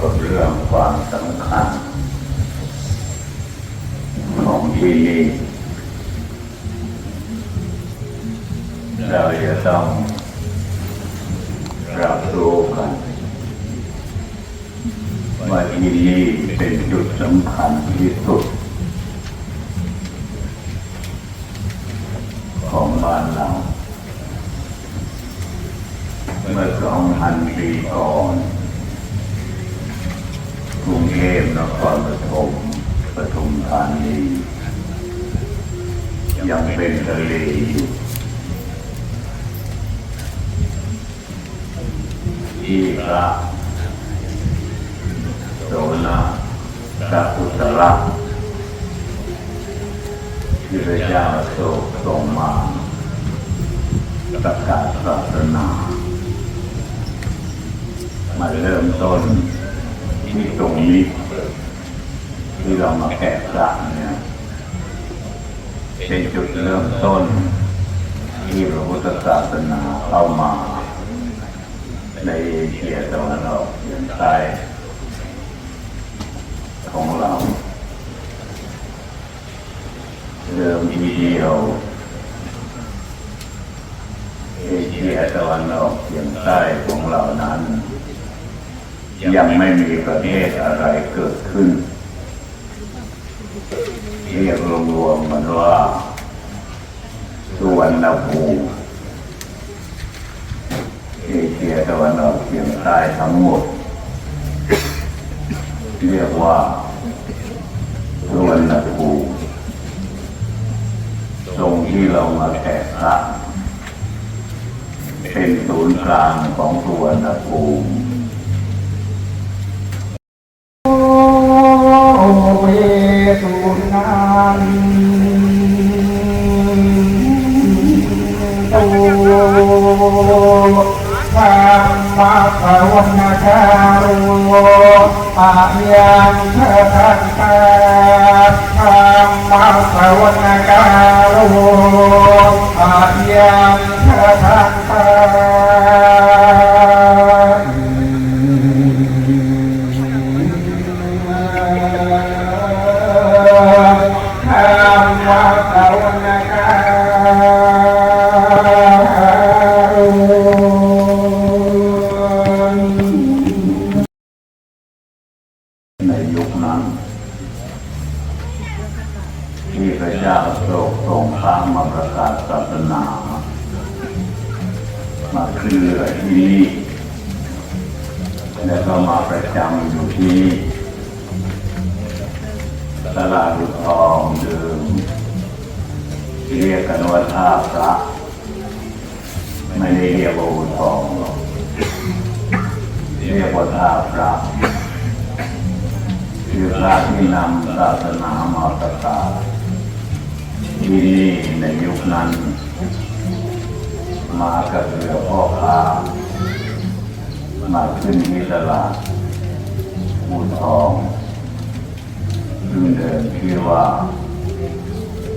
กับเรื่องความสำคัญ ของที่นี่เราจะต้องรับรู้กันว่าที่นี่เป็นจุดสำคัญที่สุด ของบ้านเรา เมื่อสองพันปีก่อนกรุงเทพนครปฐมปทุมธานียังเป็นทะเลอยู่ที่พระโสนาพระอุตระที่พระเจ้าโศกทรงมา ประกาศศาสนามาเริ่มต้นที่ตรงนี้ ที่เรามาแกะสลักเนี่ยเป็นจุดเริ่มต้น ที่พระพุทธศาสนาเข้ามา ในเอเชียตะวันออกเฉียงใต้ของเรา เริ่มทีเดียว เอเชียตะวันออกเฉียงใต้ของเรานั้น ยังไม่มีประเทศอะไรเกิดขึ้น เรียกรวมๆมันว่าสุวรรณภูมิเอเชียตะวันออกเฉียงใต้ทั้งหมด เรียกว่า นศูนย์กลางของสุวรรณภูมิโอเวสุนันตุธรรมะภาวนาจารุอายังเทธันตาธรรมะภาวนาจารุอายังเทธัน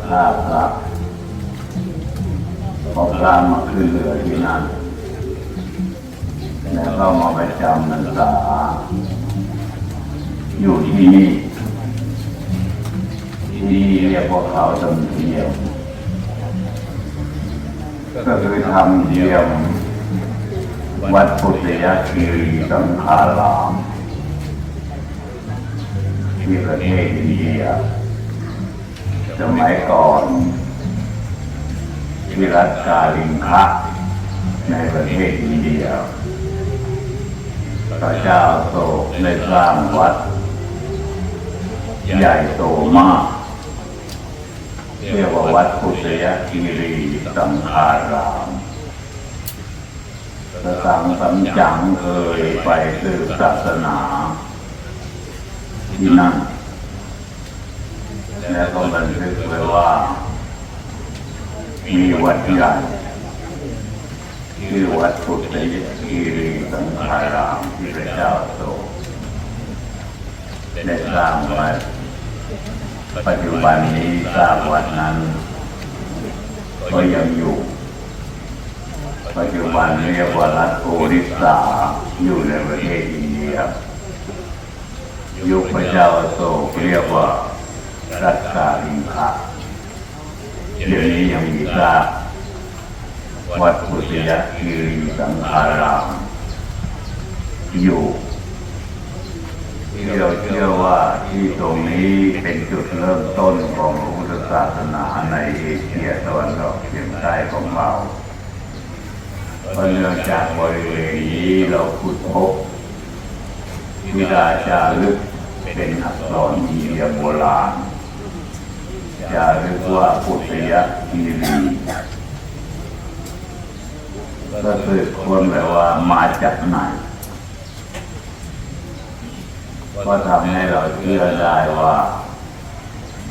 ท่าพระพอพระมาขึ้นเรือที่นั่นแล้วก็มาประจำนันษาอยู่ที่นี่ที่นี่เรียกว่าเขาตำเทียมก็คือทำเทียมวัดพุทธยคีรีสังขารามที่ประเทศอินเดีย สมัยก่อนที่รัฐกาลิงคะในประเทศอินเดียพระเจ้าโศกได้สร้างวัด ใหญ่โตมาก เรียกว่าวัดพุทธยคีรีสังฆารามพระสังสัมจังเคยไปสืบศาสนาที่นั่น และก็บันทึกไว้ว่า มีวัดใหญ่ชื่วัดพุทธยคีรีสังฆารามที่พระเจ้าโตได้สร้างไว้ปัจจุบันนี้ทราบวัดนั้นก็ยังอยู่ ปัจจุบันเรียกว่ารัฐโอริสาอยู่ในประเทศอินเดียยุคพระเจ้าโศกเรียกว่า รัชกาลิงคะเดี๋ยวนี้ยังมีซากวัดพุทธยคีรีสังฆารามอยู่ที่เราเชื่อว่าที่ตรงนี้เป็นจุดเริ่มต้นของพระพุทธศาสนาในเอเชียตะวันออกเฉียงใต้ของเราเพราะเนื่องจากบริเวณนี้เราขุดพบวิดาจารึกเป็นอักษรอิเดียโบราณ จารึกว่าพุทธยคีรีก็คือคนแปลว่ามาจากไหนก็ทำให้เราเชื่อได้ว่า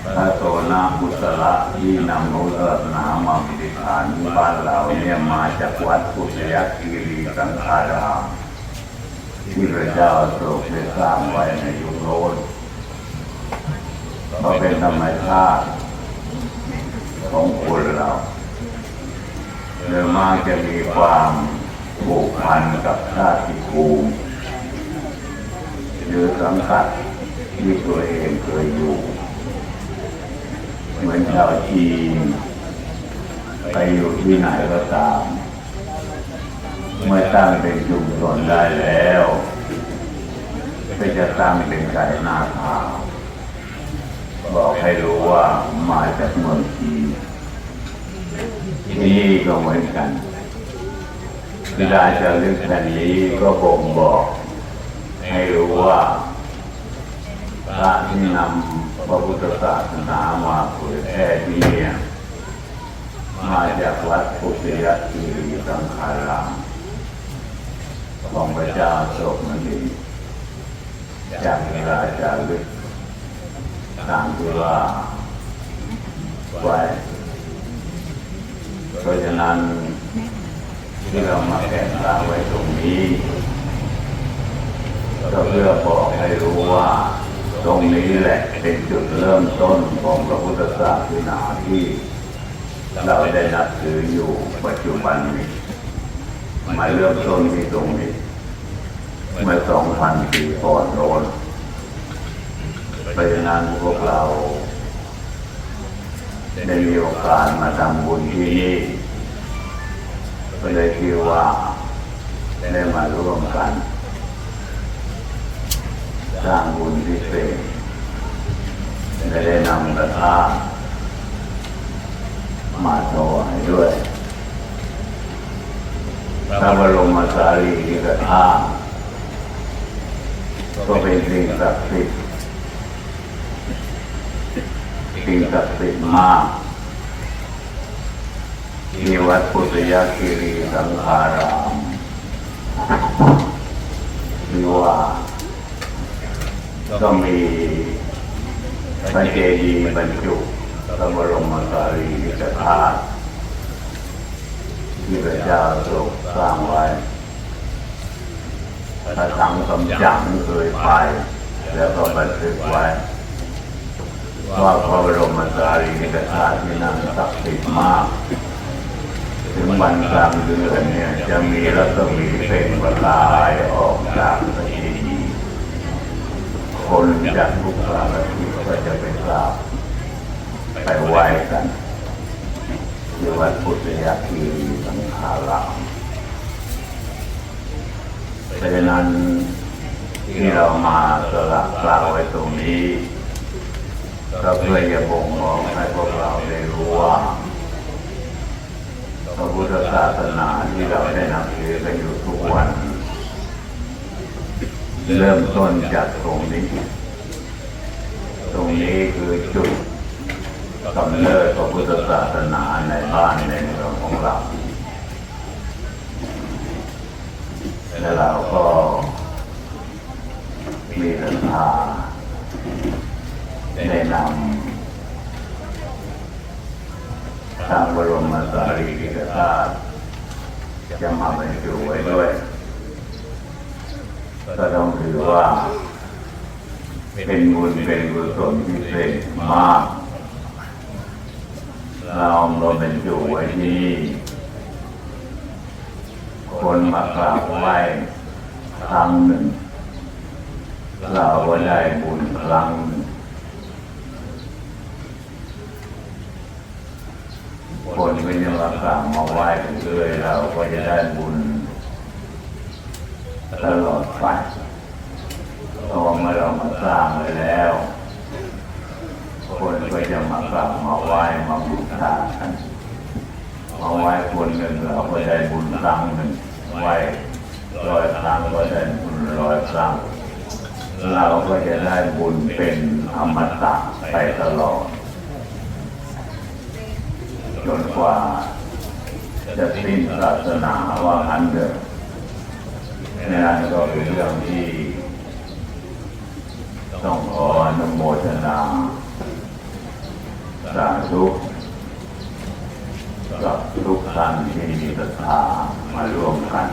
พระโสนาพุตระที่นำพุทธศาสนามาปฏิฐานบ้านเราเนี่ยมาจากวัดพุทธยคีรีสังฆารามที่พระเจ้าโศกได้สร้างไว้ในยุคโน้นก็เป็นธรรมชาติ ของคนเราโดยมาจะมีความผูกพันกับชาติภูมิหรือสังกัดที่ตัวเองเคยอยู่ เหมือนชาวจีนไปอยู่ที่ไหนก็ตาม เมื่อตั้งเป็นชุมชนได้แล้ว ก็จะตั้งเป็นไก่หน้าขาว บอกให้รู้ว่ามาจากเมืองจีนที่นี่ก็เหมือนกันเวลาจะลึกแผ่นนี้ก็บ่งบอก ให้รู้ว่าพระที่นำพระพุทธศาสนามาเผยแพร่ที่นี่มาจากวัดพุทธยคีรีสังขารามของพระเจ้าโศกมันดีจากเวลาจารึก ตามที่ว่าไว้เพราะฉะนั้นที่เรามาแข่งขันไว้ตรงนี้ก็เพื่อบอกให้รู้ว่า ตรงนี้แหละเป็นจุดเริ่มต้นของพระพุทธศาสนาที่ เราได้นับถืออยู่ปัจจุบันนี้มาเริ่มต้นที่ตรงนี้เมื่อสองพันปีก่อนโน้น เพราะฉะนั้นพวกเรา ได้มีโอกาสมาทำบุญที่นี่ก็เลยคิดว่าได้มาร่วมกัน สร้างบุญพิเศษและได้นำกระทามาถวายด้วยพระบรมสารีริกธาตุก็เป็นสิ่งศักดิ์สิทธิ์ สิ่งศักดิ์สิทธิ์มากที่วัดพุทธยคีรีสังขารามที่ว่าก็มีพระเจดีย์บรรจุพระบรมสารีริกธาตุที่พระเจ้าทรงสร้างไว้พระสังสมจังเคยไป แล้วก็บันทึกไว้ ว่าพระบรมสารีริกธาตุที่นั่นศักดิ์สิทธิ์มาก ถึงวันกลางเดือนเนี่ยจะมีรัศมีเปล่งประกายออกจากพระเจดีย์คนจากทุกสารทิศก็จะไปกราบไปไหว้กันที่วัดพุทธยคีรีสังขารามเพราะฉะนั้นที่เรามาสลักกล่าวไว้ตรงนี้ ก็เพื่อจะบ่งบอกให้พวกเราได้รู้ว่าพระพุทธศาสนาที่เราได้นับถือกันอยู่ทุกวัน เริ่มต้นจากตรงนี้ ตรงนี้คือจุดกำเนิดพระพุทธศาสนาในบ้านในเมืองของเรา และเราก็มีศรัทธา ได้นำทางบรมสารีริกธาตุจะมาบรรจุไว้ด้วย ก็ต้องถือว่า เป็นบุญเป็นกุศลพิเศษมาก เราเราบรรจุไว้ที่นี่คนมากราบไหว้ครั้งหนึ่ง เราก็ได้บุญครั้งหนึ่ง คนก็ยังมากราบมาไหว้เรื่อยเราก็จะได้บุญตลอดไปเพราะเมื่อเรามาสร้างไว้แล้ว คนก็จะมากราบมาไหว้มาบูชากันมาไหว้คนหนึ่งเราก็ได้บุญครั้งหนึ่งไหว้ร้อยครั้งก็ได้บุญร้อยครั้งเราก็จะได้บุญเป็นอมตะไปตลอด จนกว่า จะสิ้นศาสนาว่าอันเดิมนั่นก็เป็นเรื่องที่ ต้องขออนุโมทนาสาธุกับทุกท่านที่มีศรัทธามาร่วมกัน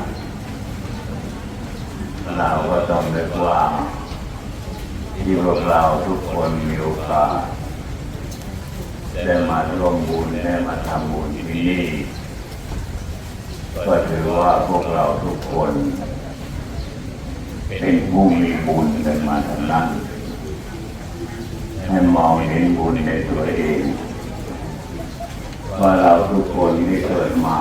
เราก็ต้องนึกว่าที่พวกเราทุกคนมีโอกาส ได้มาร่วมบุญได้มาทำบุญที่นี่ก็ถือว่าพวกเราทุกคน เป็นผู้มีบุญกันมาทั้งนั้นให้มองเห็นบุญในตัวเองว่าเราทุกคนที่เกิดมา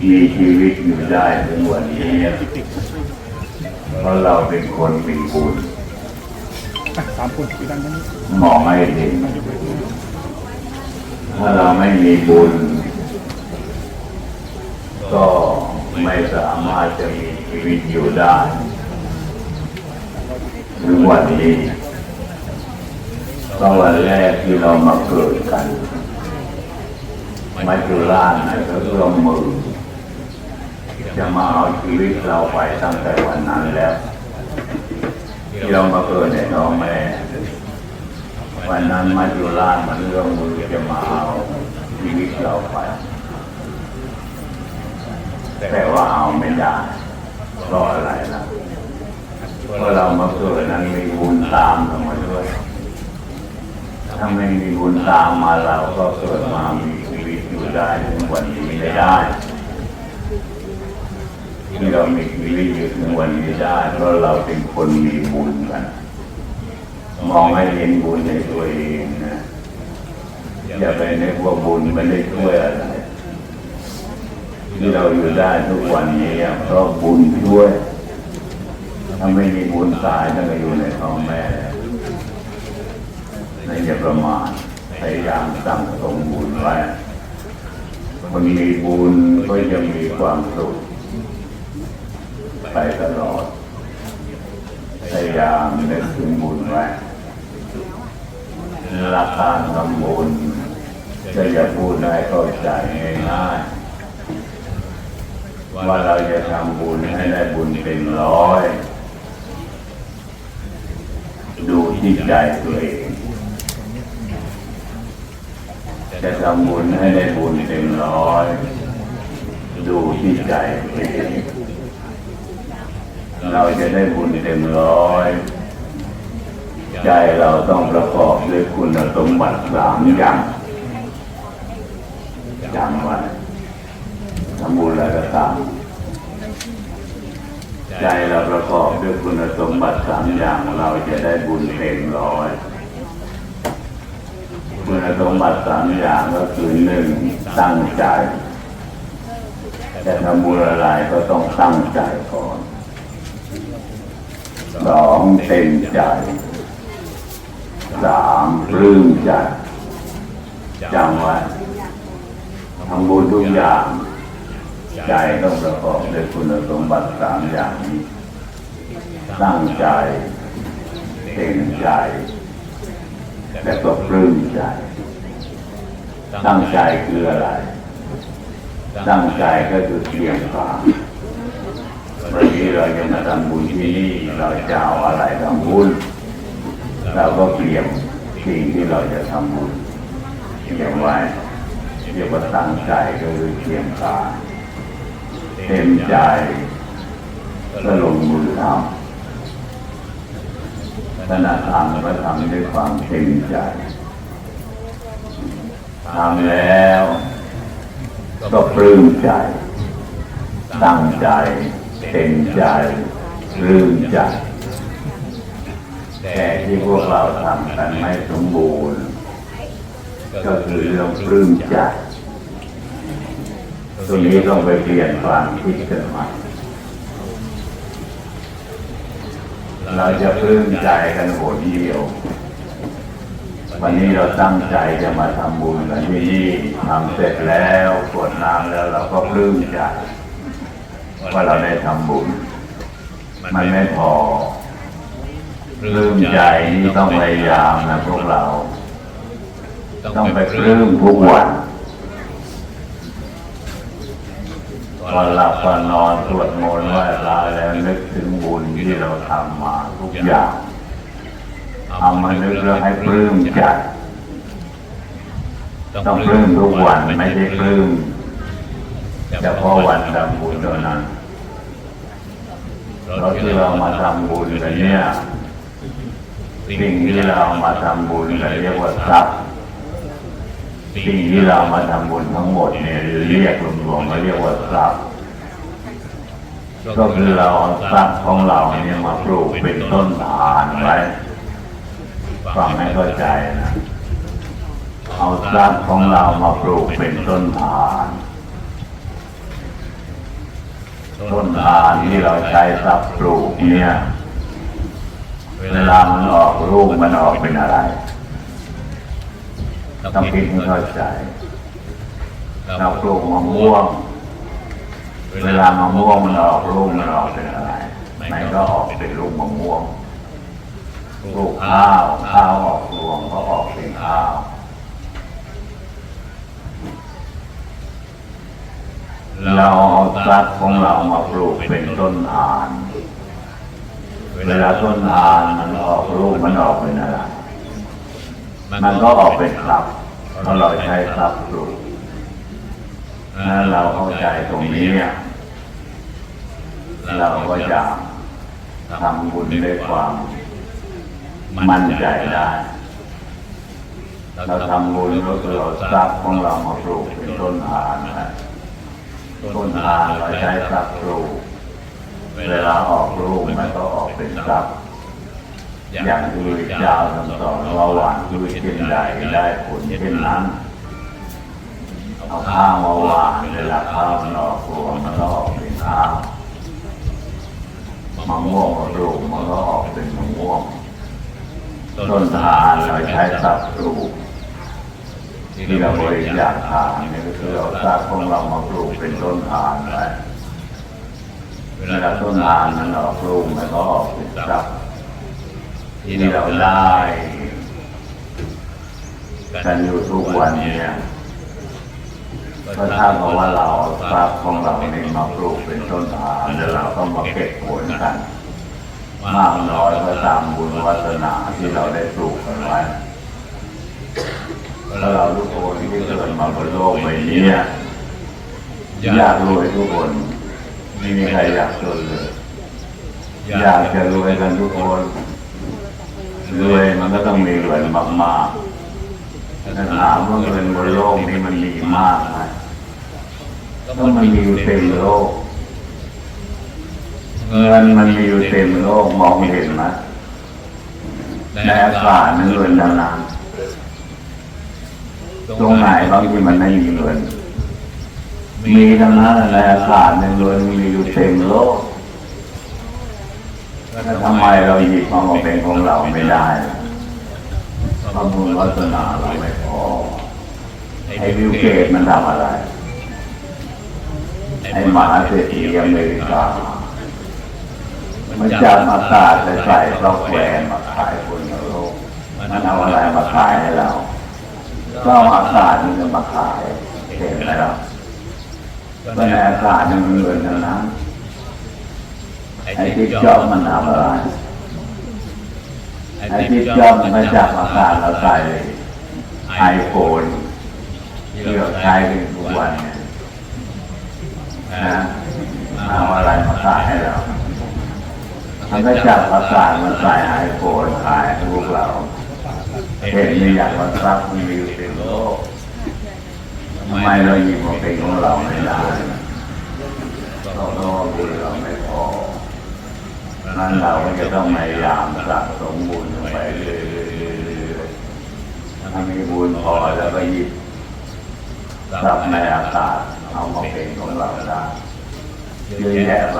มีชีวิตอยู่ได้ถึงวันนี้เพราะเราเป็นคนมีบุญ สามคนคุยกันนี้มองให้เห็นถ้าเราไม่มีบุญ ก็ไม่สามารถจะมีชีวิตอยู่ได้ถึงวันนี้ก็วันแรกที่เรามาเกิดกันมาจุฬานะก็เอื้อมมือจะมาเอาชีวิตเราไปตั้งแต่วันนั้นแล้ว ที่เรามาเกิดในท้องแม่วันนั้นมาจุฬามันเรื่องมือจะมาเอาชีวิตเราไป แต่ว่าเอาไม่ได้เพราะอะไรล่ะเพราะเรามาเกิดนั้นมีบุญตามเรามาด้วย ถ้าไม่มีบุญตามมาเราก็เกิดมามีชีวิตอยู่ได้ถึงวันนี้ไม่ได้ ที่เรามีชีวิตอยู่ถึงวันนี้ได้เพราะเราเป็นคนมีบุญกัน มองให้เห็นบุญในตัวเองนะอย่าไปนึกว่าบุญไม่ได้ช่วยอะไรที่เราอยู่ได้ทุกวันนี้เพราะบุญช่วยถ้าไม่มีบุญตายถ้าไม่อยู่ในท้องแม่นั่นอย่าประมาทพยายามตั้งสมบุญไว้คนมีบุญก็จะมีความสุข ไปตลอด พยายามนึกถึงบุญไว้หลักการทำบุญจะอย่าพูดให้เข้าใจง่ายๆว่าเราจะทำบุญให้ได้บุญเป็นร้อย ดูที่ใจตัวเอง จะทำบุญให้ได้บุญเป็นร้อย ดูที่ใจตัวเอง เราจะได้บุญเต็มร้อย ใจเราต้องประกอบด้วยคุณสมบัติสามอย่างจำไว้ทำบุญอะไรก็ตามใจเราประกอบด้วยคุณสมบัติสามอย่างเราจะได้บุญเต็มร้อยคุณสมบัติสามอย่างก็คือหนึ่งตั้งใจจะทำบุญอะไรก็ต้องตั้งใจก่อน สองเต็มใจสามปลื้มใจจำไว้ทำบุญทุกอย่าง ใจต้องประกอบด้วยคุณสมบัติสามอย่างนี้ ตั้งใจเต็มใจแต่ก็ปลื้มใจ ตั้งใจคืออะไร ตั้งใจก็คือเตรียมการ วันนี้เราจะมาทำบุญที่นี่เราจะเอาอะไรทำบุญเราก็เตรียมสิ่งที่เราจะทำบุญเตรียมไว้เรียกว่าตั้งใจก็คือเตรียมกาเต็มใจก็ลงมือทำขณะทำก็ทำด้วยความเต็มใจทำแล้ว ก็ปลื้มใจ ตั้งใจ เต็มใจปลื้มใจแต่ที่พวกเราทำกันไม่สมบูรณ์ ก็คือเรื่องปลื้มใจตรงนี้ต้องไปเปลี่ยนความคิดกันใหม่เราจะปลื้มใจกันโหนเดียว วันนี้เราตั้งใจจะมาทำบุญกันที่นี่ทำเสร็จแล้วกวดน้ำแล้วเราก็ปลื้มใจ ว่าเราได้ทำบุญ มันไม่พอปลื้มใจนี่ต้องพยายามนะพวกเรา ต้องไปปลื้มทุกวันก่อนหลับก่อนนอนสวดมนต์ไหว้พระแล้วนึกถึงบุญที่เราทำมาทุกอย่างเอามานึกแล้วให้ปลื้มใจต้องปลื้มทุกวันไม่ใช่ปลื้มเฉพาะวันทำบุญเท่านั้น เราที่เรามาทำบุญกันเนี่ยสิ่งที่เรามาทำบุญกันเรียกว่าทรัพย์สิ่งที่เรามาทำบุญทั้งหมดเนี่ยเรียกรวมๆมาเรียกว่าทรัพย์ก็คือเราเอาทรัพย์ของเราเนี่ยมาปลูกเป็นต้นทานไว้ฟังให้เข้าใจนะเอาทรัพย์ของเรามาปลูกเป็นต้นทาน ต้นทานที่เราใช้ทรัพย์ปลูกเนี่ยเวลามันออกลูกมันออกเป็นอะไรต้องคิดให้เข้าใจเราปลูกมะม่วง เวลามะม่วงมันออกลูกมันออกเป็นอะไรมันก็ออกเป็นลูกมะม่วง ปลูกข้าวข้าวออกรวงก็ออกเป็นข้าว เราเอาทรัพย์ของเรามาปลูกเป็นต้นทาน เวลาต้นทานมันออกลูกมันออกเป็นอะไร มันก็ออกเป็นทรัพย์เพราะเราใช้ทรัพย์ปลูกนั้นเราเข้าใจตรงนี้เนี่ยเราก็จะทำบุญด้วยความมั่นใจได้เราทำบุญก็คือเราทรัพย์ของเรามาปลูกเป็นต้นทานนะ ต้นทานเราใช้ทรัพย์ปลูเวลาออกลูกมันก็ออกเป็นทรัพย์อย่างที่พระเจ้าทรงสอนว่าหวานพืชเช่นใดได้ผลเช่นนั้นเอาข้าวมาหวานเวลาข้าวมันออกรวงมันก็ออกเป็นข้าวมะม่วงมาปลูมันก็ออกเป็นมะม่วงต้นทานเราใช้ทรัพย์ปลู ที่เราบริจาคทานนี่ก็คือเอาทรัพย์ของเรามาปลูกเป็นต้นทานไว้เวลาต้นทานมันออกลูกมันก็ออกเป็นทรัพย์ที่เราได้กันอยู่ทุกวันเนี้ก็ถ้ากับว่าเราทรัพย์ของเราเนี่ยมาปลูกเป็นต้นทานแล้วเราก็มาเก็บผลกันมากน้อยก็ตามบุญวัฒนาที่เราได้ปลูกกันไว้ แล้วเราทุกคนที่เกิดมาบนโลกใบนี้อยากรวยทุกคนไม่มีใครอยากจนเลยอยากจะรวยกันทุกคนรวยมันก็ต้องมีเงินมากๆแต่ถามว่าเงินบนโลกนี้มันมีมากไหมก็มันมีอยู่เต็มโลก เงินมันมีอยู่เต็มโลกมองเห็นไหมในอากาศมันเงินทั้งนั้น ตรงไหนบางทีมันไม่มีเงิน มีทั้งนั้นในอากาศในเงินมีอยู่เต็มโลกแล้วทำไมเราหยิบมามเป็นของเราไม่ได้ล่ะเพราะบุญวัฒนาเราไม่พอไอ้วิวเกตมันทำอะไร ไอ้มหาเศรษฐีอเมริกา มันจับอากาศไปใส่ซอฟต์แวร์มาขายคนในโลก มันเอาอะไรมาขายให้เรา ก็เอาอากาศมันจะมาขายเห็นไหมเราเพราะในอากาศมันมีเงินทั้งนั้นไอ้ไอ้ที่ที่จจออบบมัมันนทำทำอะอะไรไรไอ้ไอ้ที่ที่จจออบบมัมันนจาจากกอาอากาาศศเราเราใส่ใส่ไอไอโฟโฟนนที่ที่เราเราใช้ใช้กักันนทุทุกกวัวันนเนี่ยเนี่ยนะนะเอาอะไรมาขายให้เรามันก็จับอากาศมันใส่ไอโฟนขายให้พวกเรา เห็นมีอยางมันทรัพย์มีอยู่เป็นโลกทำไมเราหยิบมาเป็นของเราไม่ได้เราะว่าบุญเราไม่พอนั้นเราก็จะต้องพยายามสะสมบุญไปเรื่อยๆถ้ามีบุญพอแล้วก็หยิบทรัพย์ในอากาศเอามาเป็นของเราได้เยอะแยะไป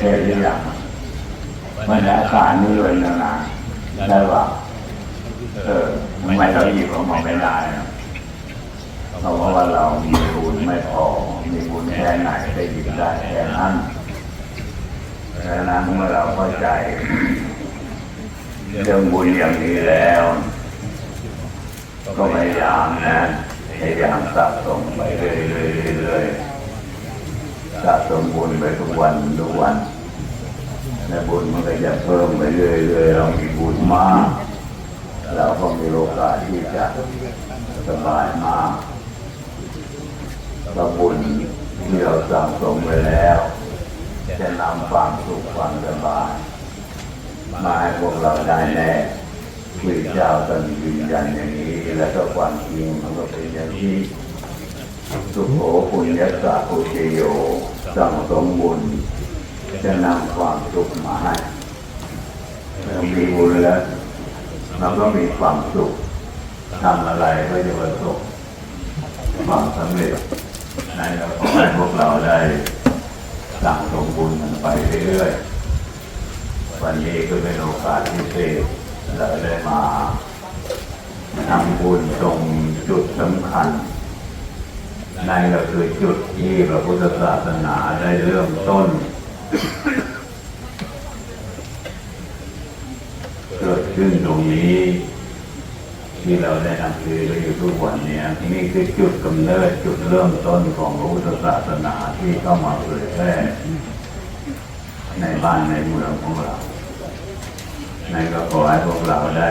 เทหรือยังมันอากาศนี่เลยนะนะได้ป่ะ เออทำไมเราหยิบออกมาไม่ได้นะเพราะว่าเรามีบุญไม่พอ มีบุญแค่ไหนได้หยิบได้แค่นั้นดังนั้นเมื่อเราเข้าใจเรื่องบุญอย่างนี้แล้ว ก็พยายามนะพยายามสะสมไปเรื่อยๆเรื่อยๆสะสมบุญไปทุกวันทุกวันและบุญมันก็จะเพิ่มไปเรื่อยๆเรามีบุญมาก เราก็มีโอกาสที่จะสบายมากก็บุญที่เราสั่งสมไปแล้ว จะนำความสุขความสบายมาให้พวกเราได้แน่พระเจ้าตันยืนยันอย่างนี้ แล้วก็ความจริงมันก็เป็นอย่างนี้สุโขปุญญสาปุเชโยสั่งสมบุญจะนำความสุขมาให้เรามีบุญแล้ว เราก็มีความสุขทำอะไรก็จะประสบความสำเร็จในเราขอให้พวกเราได้สั่งสมบุญกันไปเรื่อยๆ วันนี้ก็เป็นโอกาสพิเศษเราได้มาทำบุญตรงจุดสำคัญนั่นก็คือจุดที่พระพุทธศาสนาได้เริ่มต้น เกิด ขึ้นตรงนี้ ที่เราได้นำคือเราอยู่ทุกวันเนี้นี่คือจุดกำเนิดจุดเริ่มต้นของพระพุทธศาสนาที่เข้ามาเผยแพร่ในบ้านในเมืองของเรานั่นก็ขอให้พวกเราได้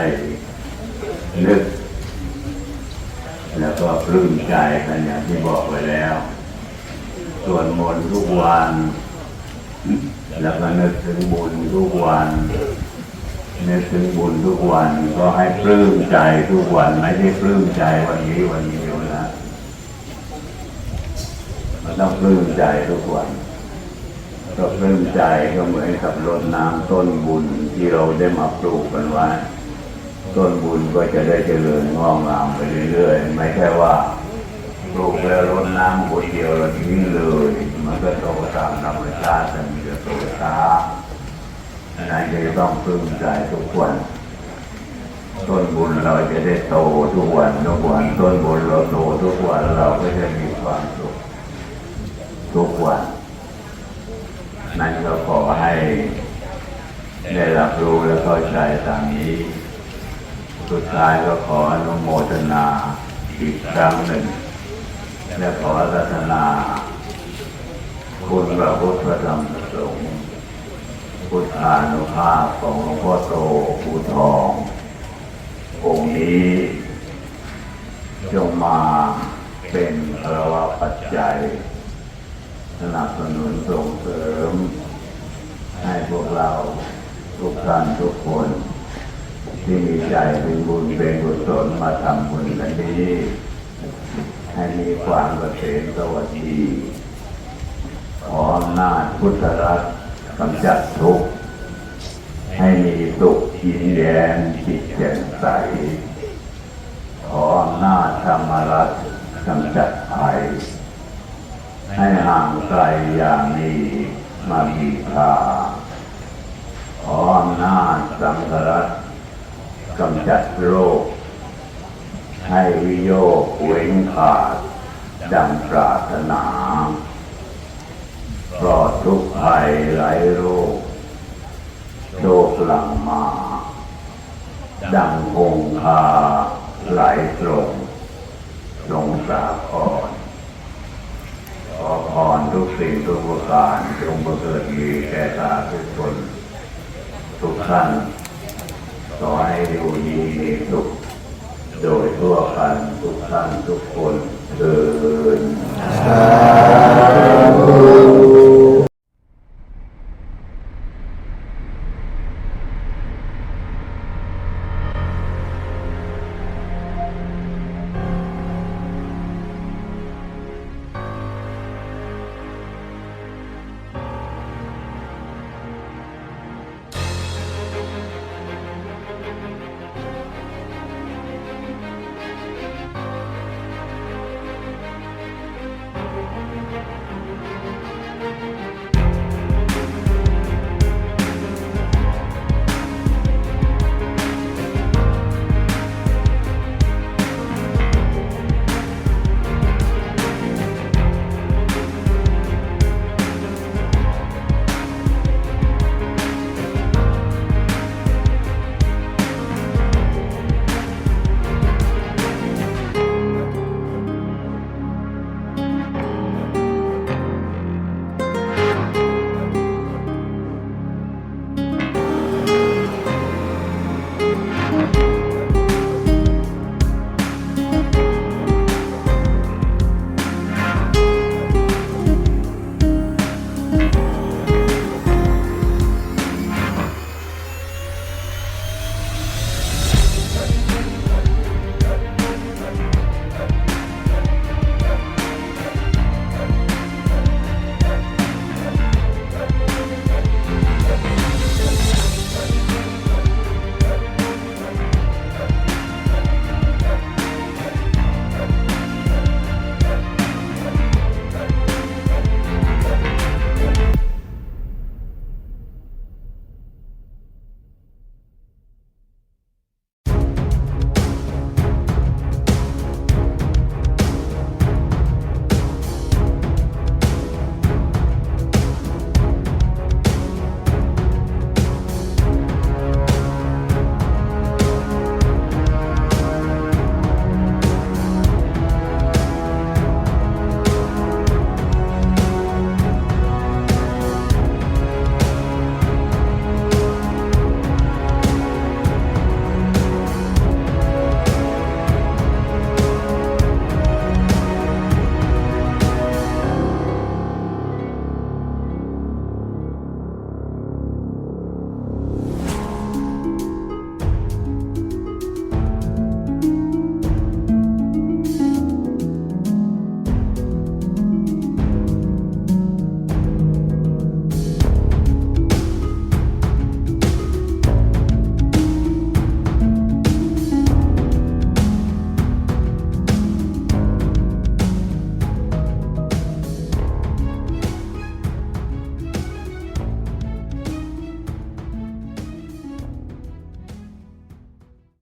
นึกแล้วก็ปลื้มใจกันอย่างที่บอกไว้แล้วส่วนมนต์ทุกวัน แล้วก็นึกถึงบุญทุกวัน นึกถึงบุญทุกวันก็ให้ปลื้มใจทุกวันไม่ได้ปลื้มใจวันนี้วันเดียวนะมันต้องปลื้มใจทุกวันก็ปลื้มใจก็เหมือนกับรดน้ำต้นบุญที่เราได้มาปลูกกันไว้ต้นบุญก็จะได้เจริญงอกงามไปเรื่อยๆไม่ใช่ว่าปลูกแล้วรดน้ำคนเดียวแล้วทิ้งเลย มันก็โตตามธรรมชาติมันจะโตช้า นนั้นจะต้องปลื้มใจทุกวันต้นบุญเราจะได้โตทุกวันทุกวันต้นบุญเราโตทุกวันเราก็จะมีความสุขทุกวัน นั่นก็ขอให้ได้รับรู้และเข้าใจตามนี้ สุดท้ายก็ขออนุโมทนาอีกครั้งหนึ่ง และขอรัตนา คุณพระพุทธธรรมประสงฆ์ พุทธานุภาพของหลวงพ่อโตภูทอง องค์นี้จงมาเป็นพระวปัจจัย สนับสนุนส่งเสริม ให้พวกเราทุกท่านทุกคน ที่มีใจเป็นบุญเป็นกุศลมาทำบุญกันนี้ ให้มีความเกษมสวัสดีขออำนาจพุทธรัตน์ กำจัดทุกข์ให้มีสุขยินแย้มจิตแจ่มใส ขออำนาจธรรมรัตกำจัดภัย ให้ห่างไกลอย่างนี้มามีคาขออำนาจสังฆรัตกำจัดโรค ให้วิโยกเว้นขาดดังปรารถนา ปลอดทุกข์ภัยไร้โรคโชคหลังมา ดังคงคาไหลตรงลงสาครขอพรทุกสิ่งทุกประการจงประเสริฐมีแก่สาธุชนทุกท่านขอให้อยู่ดีมีสุขโดยทั่วกันทุกท่านทุกคน Amen. Amen.